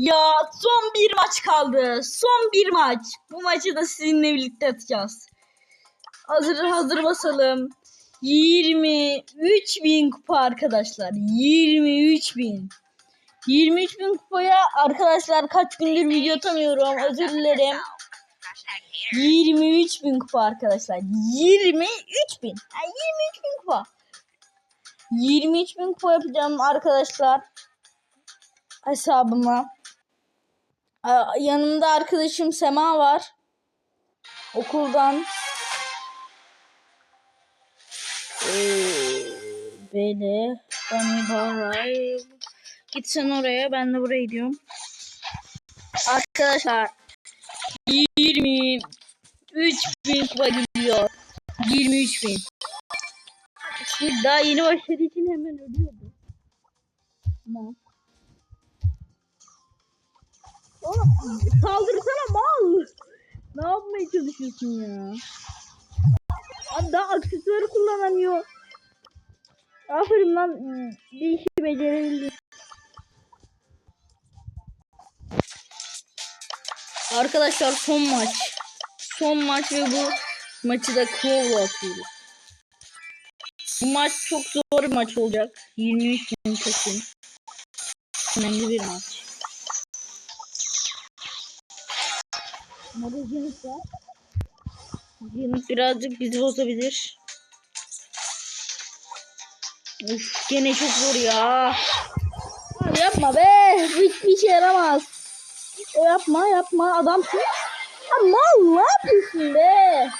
Ya son bir maç kaldı. Son bir maç. Bu maçı da sizinle birlikte atacağız. Hazır hazır basalım. 23 bin kupa arkadaşlar. 23 bin. 23 bin kupaya arkadaşlar kaç gündür video atamıyorum. Özür dilerim. 23 bin kupa arkadaşlar. 23 bin. Ha, 23 bin kupa. 23 bin kupa yapacağım arkadaşlar. Hesabıma. Yanımda arkadaşım Sema var. Okuldan. Ee, böyle. Ben Baray. Git sen oraya. Ben de buraya gidiyorum. Arkadaşlar. 23 bin kupa gidiyor. 23 bin. Daha yeni başladığı için hemen ölüyordu. Tamam. Oğlum saldırsana mal. Ne yapmaya çalışıyorsun ya? Abi daha aksesuarı kullanamıyor. Aferin lan bir işi becerebildin. Arkadaşlar son maç. Son maç ve bu maçı da Crow'la atıyoruz. Bu maç çok zor bir maç olacak. 23 bin kesin. Önemli bir maç. Nerede Cennet var? Cennet birazcık bizi bozabilir. Uf gene çok zor ya. Abi yapma be. Bu hiçbir işe yaramaz. O yapma yapma adamsın. Ya mal ne yapıyorsun be?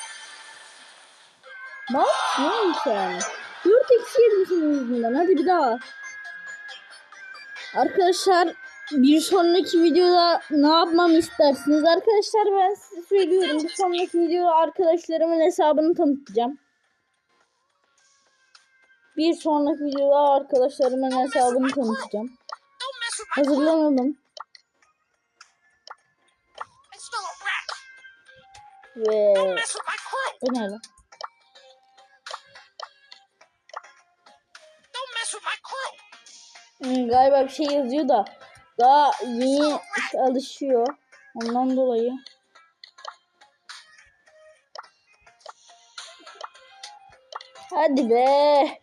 Mal ne sen? 4 eksi yedin senin yüzünden. Hadi bir daha. Arkadaşlar bir sonraki videoda ne yapmamı istersiniz? Arkadaşlar ben size söylüyorum. Bir sonraki videoda arkadaşlarımın hesabını tanıtacağım. Bir sonraki videoda arkadaşlarımın hesabını tanıtacağım. Hazırlanalım. Ve crew. Hmm, galiba bir şey yazıyor da daha yeni alışıyor. Ondan dolayı. Hadi be.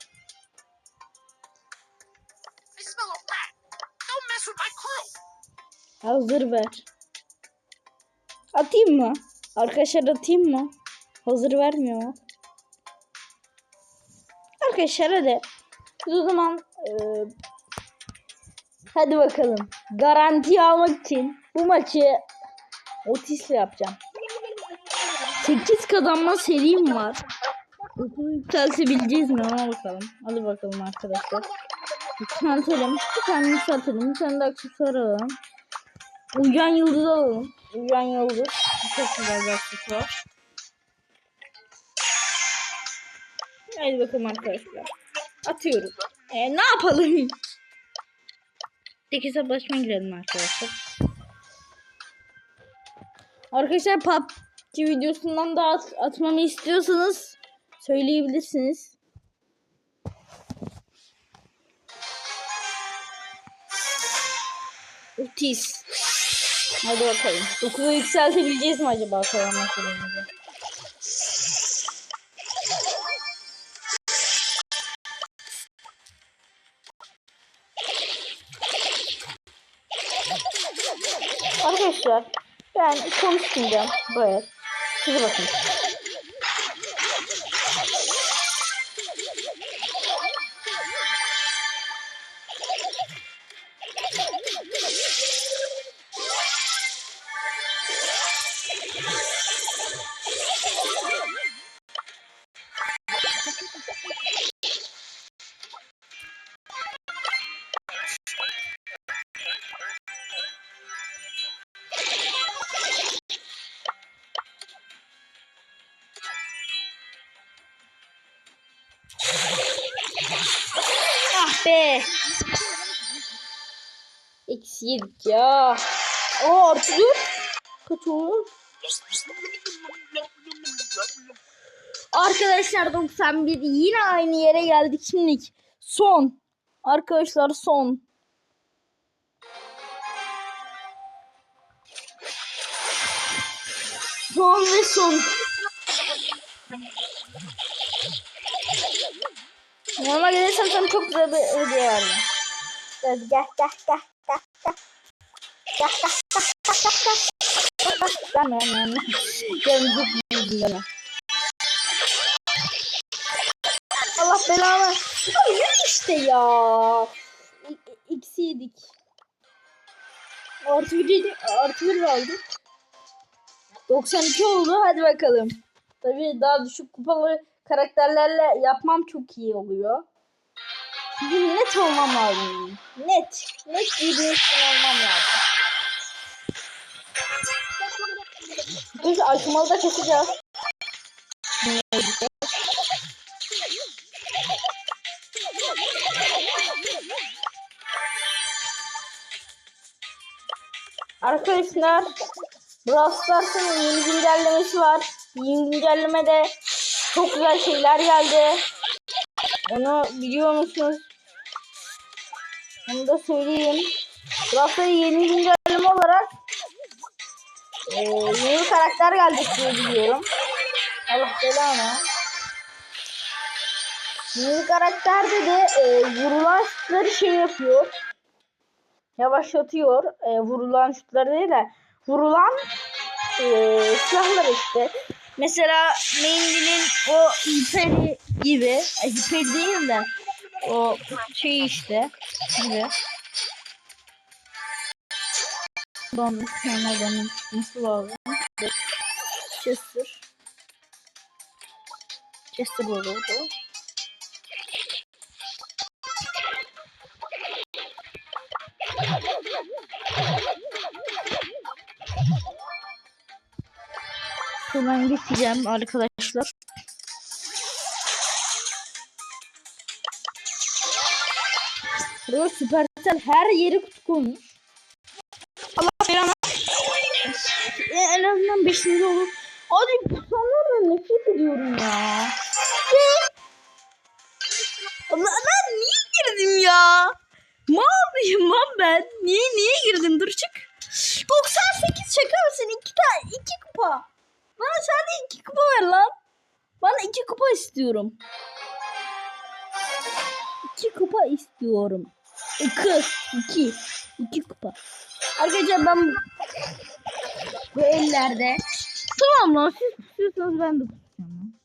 Hazır ver. Atayım mı? Arkadaşlar atayım mı? Hazır vermiyor mu? Arkadaşlar hadi. O zaman eee, hadi bakalım. Garanti almak için bu maçı Otis'le yapacağım. 8 kazanma serim var. Yükseltebileceğiz mi ona bakalım. Hadi bakalım arkadaşlar. Yükseltelim. Bir tane yükseltelim. Bir tane de aksesuar alalım. Uyuyan yıldız alalım. Uyuyan yıldız. Çok güzel bir aksesuar. Hadi bakalım arkadaşlar. Atıyorum. E, ne yapalım? Tek hesaplaşmaya girelim arkadaşlar. Arkadaşlar PUBG videosundan da at- atmamı istiyorsanız söyleyebilirsiniz. Otis. Hadi bakalım. 9'a yükseltebileceğiz mi acaba kazanma Arkadaşlar ben konuşmayacağım böyle. Size bakın. be. Eksi yedik ya. O artı dur. Kaç olur? Arkadaşlar 91 yine aynı yere geldik şimdilik. Son. Arkadaşlar son. Son ve son. Normal gelirsem sana çok güzel bir hediye verdim. Gel gel gel gel gel gel. Gel gel gel gel gel gel. Gelme gelme gelme. Gelme gelme. Allah belanı. Ya işte ya. İ- İkisi yedik. Artı bir, artı bir aldık. 92 oldu. Hadi bakalım. Tabii daha düşük kupalı karakterlerle yapmam çok iyi oluyor. Şimdi net olmam lazım. Net. Net bir insan olmam lazım. Biz aşamalı da keseceğiz. Arkadaşlar Brawl Stars'ın yeni güncellemesi var. Yeni güncellemede çok güzel şeyler geldi. Onu biliyor musunuz? Onu da söyleyeyim. Brawl yeni güncelleme olarak e, yeni karakter gelecek diye biliyorum. Allah belanı. Yeni karakterde de e, vurulan şutları şey yapıyor. Yavaşlatıyor. E, vurulan şutları değil de vurulan e, silahlar işte. Mesela Mendy'nin o hiperi gibi. Ay, hiperi değil de o şey işte gibi. Ben nereden nasıl lazım? Chester. Chester olurdu. Şuradan geçeceğim arkadaşlar. Buraya Supercell her yeri kutu koymuş. Allah belanı. En azından 5. olur. Abi bu sonlardan nefret ediyorum ya. Allah ben niye girdim ya? Mağdayım lan ben. Niye niye girdim? Dur çık. 98 şaka mısın? İki tane iki kupa. Bana sadece iki kupa ver lan. Bana iki kupa istiyorum. İki kupa istiyorum. İki. iki. İki kupa. Arkadaşlar ben bu ellerde. Tamam lan siz istiyorsanız ben de tutacağım.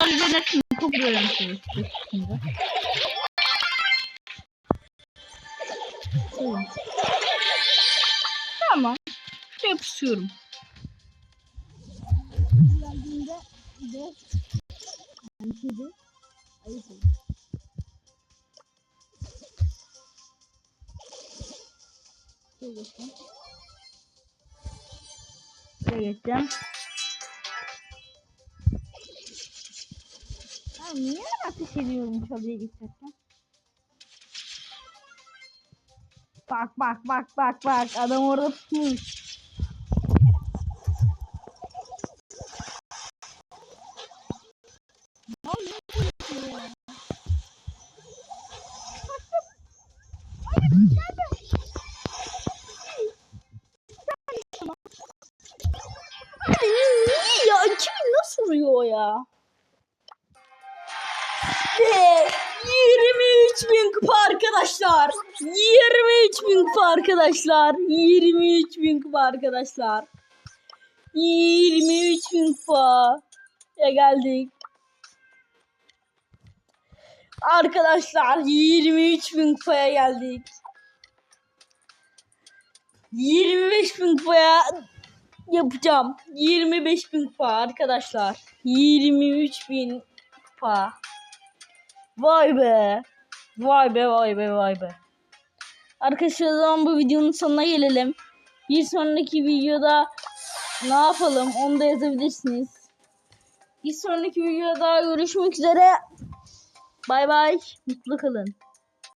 Ben de nasıl kopyalarım sizi şimdi. Tamam. Yapışıyorum. De yani şeyde ayıp olur. Şöyle geçeceğim. Şöyle geçeceğim. Ya niye ateş ediyorum çalıya geçerken? Bak bak bak bak bak adam orada tutmuş. Vuruyor ya? Ve 23 bin kupa arkadaşlar. 23 bin kupa arkadaşlar. 23 bin kupa arkadaşlar. 23 bin kupa. Ya geldik. Arkadaşlar 23 bin kupaya geldik. 25 bin kupaya yapacağım. 25 bin kupa arkadaşlar. 23 bin kupa. Vay be. Vay be vay be vay be. Arkadaşlar zaman bu videonun sonuna gelelim. Bir sonraki videoda ne yapalım onu da yazabilirsiniz. Bir sonraki videoda görüşmek üzere. Bay bay. Mutlu kalın.